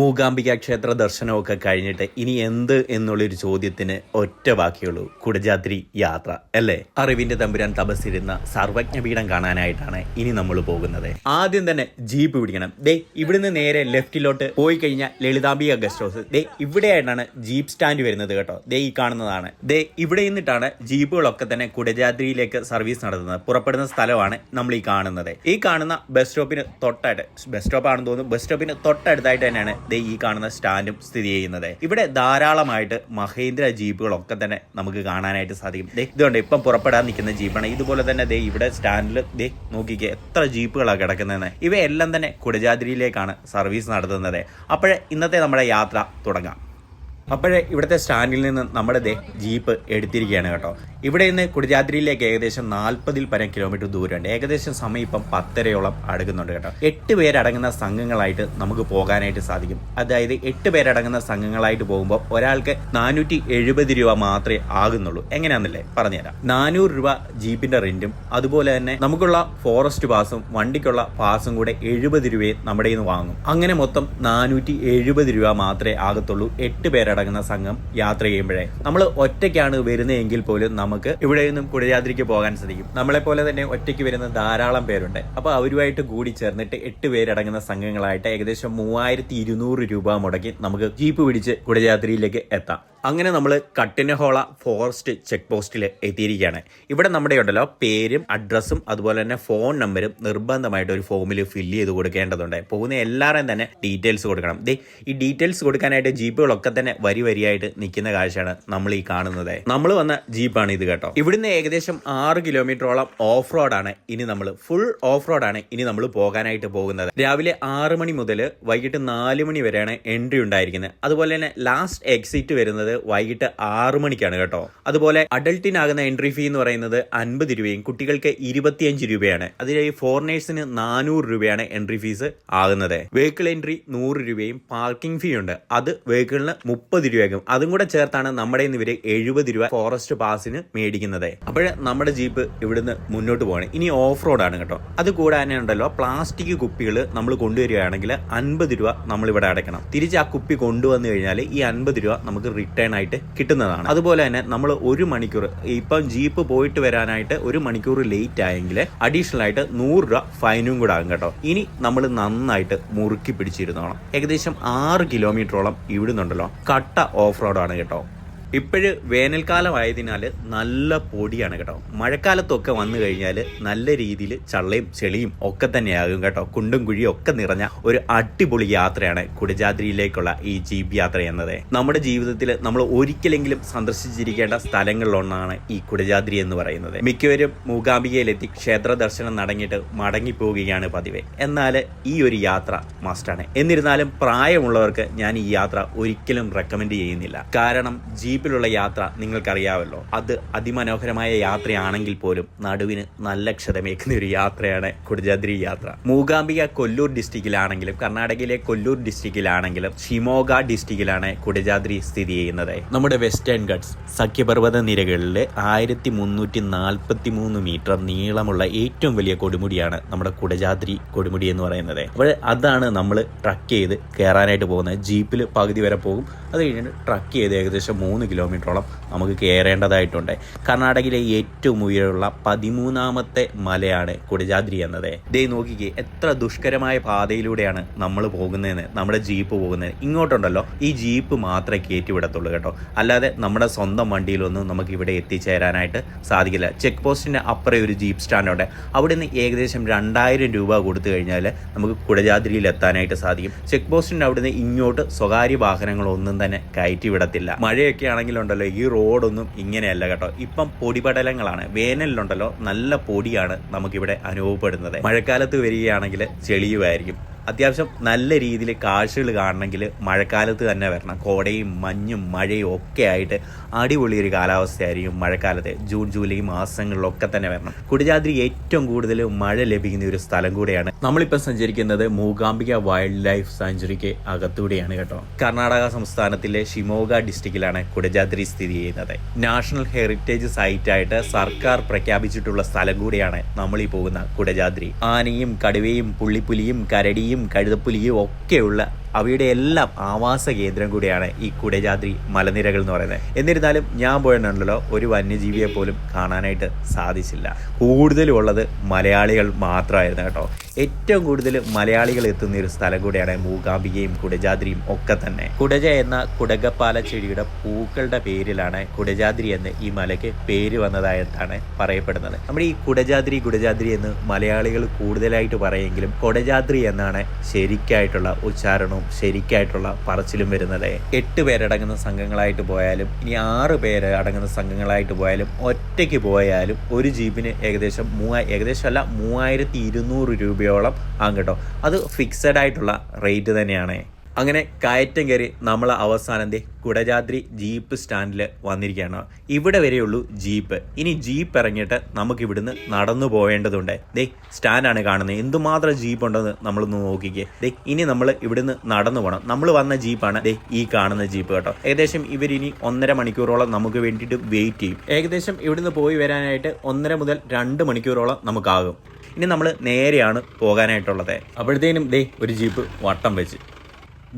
മൂകാംബിക ക്ഷേത്ര ദർശനമൊക്കെ കഴിഞ്ഞിട്ട് ഇനി എന്ത് എന്നുള്ളൊരു ചോദ്യത്തിന് ഒറ്റ ബാക്കിയുള്ളൂ കുടജാദ്രി യാത്ര അല്ലേ? അറിവിന്റെ തമ്പുരാൻ തപസ്സിരുന്ന സർവജ്ഞപീഠം കാണാനായിട്ടാണ് ഇനി നമ്മൾ പോകുന്നത്. ആദ്യം തന്നെ ജീപ്പ് പിടിക്കണം. ദേ ഇവിടുന്ന് നേരെ ലെഫ്റ്റിലോട്ട് പോയി കഴിഞ്ഞാൽ ലളിതാംബിക ഗസ്റ്റ് ഹൗസ്. ദേ ഇവിടെയായിട്ടാണ് ജീപ്പ് സ്റ്റാൻഡ് വരുന്നത് കേട്ടോ. ദേ ഈ കാണുന്നതാണ്. ദേ ഇവിടെ നിന്നിട്ടാണ് ജീപ്പുകളൊക്കെ തന്നെ കുടജാദ്രിയിലേക്ക് സർവീസ് നടത്തുന്നത്. പുറപ്പെടുന്ന സ്ഥലമാണ് നമ്മൾ ഈ കാണുന്നത്. ഈ കാണുന്ന ബസ് സ്റ്റോപ്പിന് തൊട്ടായിട്ട് ബസ് സ്റ്റോപ്പ് ആണെന്ന് തോന്നുന്നു ബസ് സ്റ്റോപ്പിന് തൊട്ടടുത്തായിട്ട് തന്നെയാണ് ദേ ഈ കാണുന്ന സ്റ്റാൻഡും സ്ഥിതി ചെയ്യുന്നത്. ഇവിടെ ധാരാളമായിട്ട് മഹേന്ദ്ര ജീപ്പുകളൊക്കെ തന്നെ നമുക്ക് കാണാനായിട്ട് സാധിക്കും. ദേ ഇതുകൊണ്ട് ഇപ്പം പുറപ്പെടാൻ നിൽക്കുന്ന ജീപ്പാണ്. ഇതുപോലെ തന്നെ ദേ ഇവിടെ സ്റ്റാൻഡിൽ ദേ നോക്കിക്കേ എത്ര ജീപ്പുകളാണ് കിടക്കുന്നതെന്ന്. ഇവയെല്ലാം തന്നെ കുടജാദ്രിയിലേക്കാണ് സർവീസ് നടത്തുന്നത്. അപ്പോഴേ ഇന്നത്തെ നമ്മുടെ യാത്ര തുടങ്ങാം. അപ്പോഴേ ഇവിടുത്തെ സ്റ്റാൻഡിൽ നിന്ന് നമ്മുടെ ദേ ജീപ്പ് എടുത്തിരിക്കുകയാണ് കേട്ടോ. ഇവിടെ നിന്ന് കുടിജാദ്രിയിലേക്ക് ഏകദേശം നാൽപ്പതിൽ പരം കിലോമീറ്റർ ദൂരമുണ്ട്. ഏകദേശം സമയം ഇപ്പം പത്തരയോളം അടുക്കുന്നുണ്ട് കേട്ടോ. എട്ട് പേരടങ്ങുന്ന സംഘങ്ങളായിട്ട് നമുക്ക് പോകാനായിട്ട് സാധിക്കും. അതായത് എട്ട് പേരടങ്ങുന്ന സംഘങ്ങളായിട്ട് പോകുമ്പോൾ ഒരാൾക്ക് നാനൂറ്റി എഴുപത് രൂപ മാത്രമേ ആകുന്നുള്ളൂ. എങ്ങനെയാണെന്നല്ലേ പറഞ്ഞുതരാം. നാനൂറ് രൂപ ജീപ്പിന്റെ റെന്റും അതുപോലെ തന്നെ നമുക്കുള്ള ഫോറസ്റ്റ് പാസും വണ്ടിക്കുള്ള പാസും കൂടെ എഴുപത് രൂപയെ നമ്മുടെ നിന്ന് വാങ്ങും. അങ്ങനെ മൊത്തം നാനൂറ്റി രൂപ മാത്രമേ ആകത്തുള്ളൂ. എട്ട് പേരടങ്ങുന്ന സംഘം യാത്ര ചെയ്യുമ്പോഴേ നമ്മൾ ഒറ്റയ്ക്കാണ് വരുന്നതെങ്കിൽ പോലും നമുക്ക് ഇവിടെ നിന്നും കുടജാദ്രിക്ക് പോകാൻ സാധിക്കും. നമ്മളെ പോലെ തന്നെ ഒറ്റയ്ക്ക് വരുന്ന ധാരാളം പേരുണ്ട്. അപ്പൊ അവരുമായിട്ട് കൂടി ചേർന്നിട്ട് എട്ട് പേരടങ്ങുന്ന സംഘങ്ങളായിട്ട് ഏകദേശം മൂവായിരത്തി ഇരുന്നൂറ് രൂപ മുടക്കി നമുക്ക് ജീപ്പ് പിടിച്ച് കുടജാദ്രിയിലേക്ക് എത്താം. അങ്ങനെ നമ്മൾ കട്ടിനഹോള ഫോറസ്റ്റ് ചെക്ക് പോസ്റ്റിൽ എത്തിയിരിക്കുകയാണ്. ഇവിടെ നമ്മുടെ ഉണ്ടല്ലോ പേരും അഡ്രസ്സും അതുപോലെ തന്നെ ഫോൺ നമ്പരും നിർബന്ധമായിട്ട് ഒരു ഫോമിൽ ഫില്ല് ചെയ്ത് കൊടുക്കേണ്ടതുണ്ട്. പോകുന്ന എല്ലാവരെയും തന്നെ ഡീറ്റെയിൽസ് കൊടുക്കണം. ദേ ഈ ഡീറ്റെയിൽസ് കൊടുക്കാനായിട്ട് ജീപ്പുകളൊക്കെ തന്നെ വരി വരിയായിട്ട് നിൽക്കുന്ന കാഴ്ചയാണ് നമ്മൾ ഈ കാണുന്നത്. നമ്മൾ വന്ന ജീപ്പാണ് ഇത് കേട്ടോ. ഇവിടുന്ന് ഏകദേശം ആറ് കിലോമീറ്ററോളം ഓഫ് റോഡാണ് ഇനി നമ്മൾ ഫുൾ ഓഫ് റോഡാണ് ഇനി നമ്മൾ പോകാനായിട്ട് പോകുന്നത്. രാവിലെ ആറ് മണി മുതൽ വൈകിട്ട് നാല് മണി വരെയാണ് എൻട്രി ഉണ്ടായിരിക്കുന്നത്. അതുപോലെ തന്നെ ലാസ്റ്റ് എക്സിറ്റ് വരുന്നത് വൈകിട്ട് ആറ് മണിക്കാണ് കേട്ടോ. അതുപോലെ അഡൽട്ടിനാകുന്ന എൻട്രി ഫീ എന്ന് പറയുന്നത് അൻപത് രൂപയും കുട്ടികൾക്ക് ഇരുപത്തിയഞ്ച് രൂപയാണ്. അതിലെ ഫോറിനേഴ്സിന് നാനൂറ് രൂപയാണ് എൻട്രി ഫീസ് ആകുന്നത്. വെഹിക്കിൾ എൻട്രി നൂറ് രൂപയും പാർക്കിംഗ് ഫീ ഉണ്ട്. അത് വെഹിക്കിളിന് മുപ്പത് രൂപയാകും അതും കൂടെ ചേർത്താണ് നമ്മുടെ ഇന്ന് ഇവർ എഴുപത് രൂപ ഫോറസ്റ്റ് പാസിന് മേടിക്കുന്നത്. അപ്പോൾ നമ്മുടെ ജീപ്പ് ഇവിടുന്ന് മുന്നോട്ട് പോകണം ഇനി ഓഫ് റോഡാണ് കേട്ടോ. അത് കൂടാതെ ഉണ്ടല്ലോ. പ്ലാസ്റ്റിക് കുപ്പികൾ നമ്മൾ കൊണ്ടുവരികയാണെങ്കിൽ അൻപത് രൂപ നമ്മൾ ഇവിടെ അടയ്ക്കണം. തിരിച്ച് ആ കുപ്പി കൊണ്ടുവന്നു കഴിഞ്ഞാൽ ഈ അൻപത് രൂപ നമുക്ക് റിട്ടേൺ ആയിട്ട് കിട്ടുന്നതാണ്. അതുപോലെ തന്നെ നമ്മൾ ഒരു മണിക്കൂർ ഇപ്പം ജീപ്പ് പോയിട്ട് വരാനായിട്ട് ഒരു മണിക്കൂർ ലേറ്റ് ആയെങ്കിൽ അഡീഷണൽ ആയിട്ട് നൂറ് രൂപ ഫൈനും കൂടെ ആകും കേട്ടോ. ഇനി നമ്മൾ നന്നായിട്ട് മുറുക്കി പിടിച്ചിരുന്നോണം. ഏകദേശം ആറ് കിലോമീറ്ററോളം ഇവിടുന്നുണ്ടല്ലോ. കട്ട ഓഫ് റോഡാണ് കേട്ടോ. ഇപ്പോഴ് വേനൽക്കാലം ആയതിനാൽ നല്ല പൊടിയാണ് കേട്ടോ. മഴക്കാലത്തൊക്കെ വന്നു കഴിഞ്ഞാൽ നല്ല രീതിയിൽ ചള്ളയും ചെളിയും ഒക്കെ തന്നെയാകും കേട്ടോ. കുണ്ടും കുഴിയും ഒക്കെ നിറഞ്ഞ ഒരു അടിപൊളി യാത്രയാണ് കുടജാദ്രിയിലേക്കുള്ള ഈ ജീപ്പ് യാത്ര എന്നത്. നമ്മുടെ ജീവിതത്തിൽ നമ്മൾ ഒരിക്കലെങ്കിലും സന്ദർശിച്ചിരിക്കേണ്ട സ്ഥലങ്ങളിലൊന്നാണ് ഈ കുടജാദ്രി എന്ന് പറയുന്നത്. മിക്കവരും മൂകാംബികയിലെത്തി ക്ഷേത്ര ദർശനം നടങ്ങിയിട്ട് മടങ്ങിപ്പോവുകയാണ് പതിവ്. എന്നാൽ ഈ ഒരു യാത്ര മസ്റ്റാണ് എന്നിരുന്നാലും പ്രായമുള്ളവർക്ക് ഞാൻ ഈ യാത്ര ഒരിക്കലും റെക്കമെൻഡ് ചെയ്യുന്നില്ല. കാരണം ജീപ്പിലുള്ള യാത്ര നിങ്ങൾക്കറിയാമല്ലോ. അത് അതിമനോഹരമായ യാത്രയാണെങ്കിൽ പോലും നടുവിന് നല്ല ക്ഷതമേക്കുന്ന ഒരു യാത്രയാണ് കുടജാദ്രി യാത്ര. മൂകാംബിക കൊല്ലൂർ ഡിസ്ട്രിക്റ്റിലാണെങ്കിലും കർണാടകയിലെ കൊല്ലൂർ ഡിസ്ട്രിക്റ്റിലാണെങ്കിലും ഷിമോഗ ഡിസ്ട്രിക്റ്റിലാണ് കുടജാദ്രി സ്ഥിതി ചെയ്യുന്നത്. നമ്മുടെ വെസ്റ്റേൺ ഗട്ട്സ് സഖ്യപർവത നിരകളിൽ ആയിരത്തി മുന്നൂറ്റി നാൽപ്പത്തി മൂന്ന് മീറ്റർ നീളമുള്ള ഏറ്റവും വലിയ കൊടുമുടിയാണ് നമ്മുടെ കുടജാദ്രി കൊടുമുടി എന്ന് പറയുന്നത്. അപ്പോൾ അതാണ് നമ്മൾ ട്രക്ക് ചെയ്ത് കയറാനായിട്ട് പോകുന്നത്. ജീപ്പിൽ പകുതി വരെ പോകും. അത് കഴിഞ്ഞിട്ട് ട്രക്ക് ചെയ്ത് ഏകദേശം മൂന്ന് കിലോമീറ്ററോളം നമുക്ക് കയറേണ്ടതായിട്ടുണ്ട്. കർണാടകയിലെ ഏറ്റവും ഉയരമുള്ള പതിമൂന്നാമത്തെ മലയാണ് കുടജാദ്രി എന്നത്. ദേ നോക്കിക്കേ എത്ര ദുഷ്കരമായ പാതയിലൂടെയാണ് നമ്മൾ പോകുന്നതെന്ന് നമ്മുടെ ജീപ്പ് പോകുന്നത് ഇങ്ങോട്ടുണ്ടല്ലോ ഈ ജീപ്പ് മാത്രമേ കയറ്റി വിടത്തുള്ളൂ കേട്ടോ. അല്ലാതെ നമ്മുടെ സ്വന്തം വണ്ടിയിലൊന്നും നമുക്ക് ഇവിടെ എത്തിച്ചേരാനായിട്ട് സാധിക്കില്ല. ചെക്ക് പോസ്റ്റിന്റെ അപ്പുറം ഒരു ജീപ്പ് സ്റ്റാൻഡ് ഉണ്ട് അവിടെ നിന്ന് ഏകദേശം രണ്ടായിരം രൂപ കൊടുത്തു കഴിഞ്ഞാൽ നമുക്ക് കുടജാദ്രിയിൽ എത്താനായിട്ട് സാധിക്കും. ചെക്ക് പോസ്റ്റിന്റെ അവിടുന്ന് ഇങ്ങോട്ട് സ്വകാര്യ വാഹനങ്ങളൊന്നും തന്നെ കയറ്റി വിടത്തില്ല മഴയൊക്കെ ആണെങ്കിലുണ്ടല്ലോ ഈ റോഡൊന്നും ഇങ്ങനെയല്ല കേട്ടോ. ഇപ്പം പൊടിപടലങ്ങളാണ്. വേനലിലുണ്ടല്ലോ നല്ല പൊടിയാണ് നമുക്കിവിടെ അനുഭവപ്പെടുന്നത്. മഴക്കാലത്ത് വരികയാണെങ്കിൽ ചെളിയുമായിരിക്കും. അത്യാവശ്യം നല്ല രീതിയിൽ കാഴ്ചകൾ കാണണമെങ്കിൽ മഴക്കാലത്ത് തന്നെ വരണം. കോടയും മഞ്ഞും മഴയും ഒക്കെ ആയിട്ട് അടിപൊളി ഒരു കാലാവസ്ഥയായിരിക്കും മഴക്കാലത്ത്. ജൂൺ ജൂലൈ മാസങ്ങളിലൊക്കെ തന്നെ വരണം. കുടജാദ്രി ഏറ്റവും കൂടുതൽ മഴ ലഭിക്കുന്ന ഒരു സ്ഥലം കൂടെയാണ്. നമ്മളിപ്പോൾ സഞ്ചരിക്കുന്നത് മൂകാംബിക വൈൽഡ് ലൈഫ് സാഞ്ചുറിക്ക് അകത്തൂടെയാണ് കേട്ടോ. കർണാടക സംസ്ഥാനത്തിലെ ഷിമോഗ ഡിസ്ട്രിക്റ്റിലാണ് കുടജാദ്രി സ്ഥിതി ചെയ്യുന്നത്. നാഷണൽ ഹെറിറ്റേജ് സൈറ്റ് ആയിട്ട് സർക്കാർ പ്രഖ്യാപിച്ചിട്ടുള്ള സ്ഥലം കൂടിയാണ് നമ്മൾ ഈ പോകുന്ന കുടജാദ്രി ആനയും കടുവയും പുള്ളിപ്പുലിയും കരടിയും കഴുതപ്പുലിയും ഒക്കെയുള്ള അവയുടെ എല്ലാം ആവാസ കേന്ദ്രം കൂടിയാണ് ഈ കുടജാദ്രി മലനിരകൾ എന്ന് പറയുന്നത്. എന്നിരുന്നാലും ഞാൻ പോയിട്ടുണ്ടല്ലോ ഒരു വന്യജീവിയെ പോലും കാണാനായിട്ട് സാധിച്ചില്ല. കൂടുതലും ഉള്ളത് മലയാളികൾ മാത്രമായിരുന്നു കേട്ടോ. ഏറ്റവും കൂടുതൽ മലയാളികൾ എത്തുന്ന ഒരു സ്ഥലം കൂടിയാണ് മൂകാംബികയും കുടജാദ്രിയും ഒക്കെ തന്നെ. കുടജ എന്ന കുടകപ്പാല ചെടിയുടെ പൂക്കളുടെ പേരിലാണ് കുടജാദ്രി എന്ന് ഈ മലയ്ക്ക് പേര് വന്നതായിട്ടാണ് പറയപ്പെടുന്നത്. നമ്മുടെ ഈ കുടജാദ്രി കുടജാദ്രി എന്ന് മലയാളികൾ കൂടുതലായിട്ട് പറയെങ്കിലും കുടജാദ്രി എന്നാണ് ശരിക്കായിട്ടുള്ള ഉച്ചാരണവും ശരിക്കായിട്ടുള്ള പറച്ചിലും വരുന്നത്. എട്ട് പേരടങ്ങുന്ന സംഘങ്ങളായിട്ട് പോയാലും ഇനി ആറ് പേര് അടങ്ങുന്ന സംഘങ്ങളായിട്ട് പോയാലും ഒറ്റയ്ക്ക് പോയാലും ഒരു ജീപ്പിന് ഏകദേശം മൂവായി ഏകദേശം അല്ല മൂവായിരത്തി ഇരുന്നൂറ് രൂപയോളം ആകും കേട്ടോ. അത് ഫിക്സഡ് ആയിട്ടുള്ള റേറ്റ് തന്നെയാണ്. അങ്ങനെ കയറ്റം കയറി നമ്മൾ അവസാനം ദേ കുടജാദ്രി ജീപ്പ് സ്റ്റാൻഡിൽ വന്നിരിക്കുകയാണ്. ഇവിടെ വരെയുള്ളൂ ജീപ്പ്. ഇനി ജീപ്പ് ഇറങ്ങിയിട്ട് നമുക്ക് ഇവിടുന്ന് നടന്നു പോവേണ്ടതുണ്ട്. ദേ സ്റ്റാൻഡാണ് കാണുന്നത്. എന്തുമാത്രം ജീപ്പ് ഉണ്ടെന്ന് നമ്മളൊന്ന് നോക്കിക്കേ. ദേ ഇനി നമ്മൾ ഇവിടുന്ന് നടന്നു പോകണം നമ്മൾ വന്ന ജീപ്പാണ് ദേ ഈ കാണുന്ന ജീപ്പ് കേട്ടോ. ഏകദേശം ഇവരിനി ഒന്നര മണിക്കൂറോളം നമുക്ക് വേണ്ടിയിട്ട് വെയിറ്റ് ചെയ്യും. ഏകദേശം ഇവിടുന്ന് പോയി വരാനായിട്ട് ഒന്നര മുതൽ രണ്ട് മണിക്കൂറോളം നമുക്കാകും. ഇനി നമ്മൾ നേരെയാണ് പോകാനായിട്ടുള്ളത്. അപ്പോഴത്തേനും ദേ ഒരു ജീപ്പ് വട്ടം വെച്ച്.